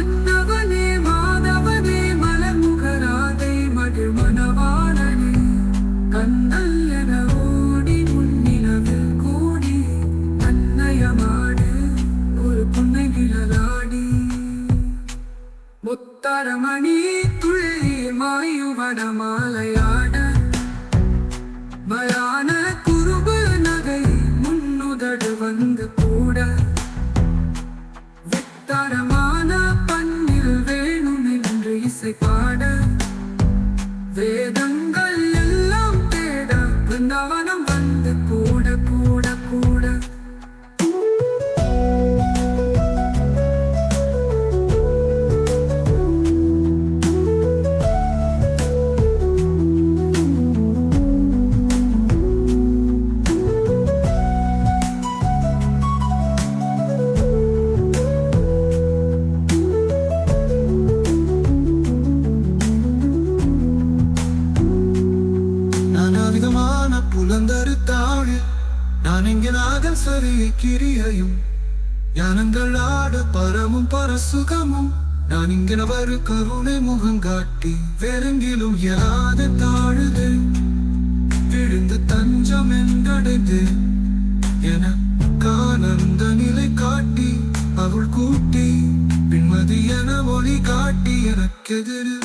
மன்னவனே மாதவனே மலர்முகராதை மகிழ் கண்ணல் என ஓடி முன்னிலவில் கூடி அன்னயமாடு ஒரு புன்னை முத்தரமணி துள்ளி மாயுவட மாலையாட. பயான குருபு நகை முன்னுதடு வந்து கூட. இசை வேதங்கள் எல்லாம் தேட. பிருந்தாவனம் வந்து போ நானாவிதமான புலந்தரு தாழ். நான் இங்கே நாகல் சரி கிரியையும் ஞானங்கள் ஆட பரமும் பரசுகமும். நான் இங்கினவர் கருணை முகம் காட்டி வேறெங்கிலும் யாது தாழுது. விழுந்து தஞ்சம் என்றடைந்து. என கானந்த நிலை காட்டி அவள் கூட்டி பின்மதி என ஒளி காட்டி எனக்கெதிர்.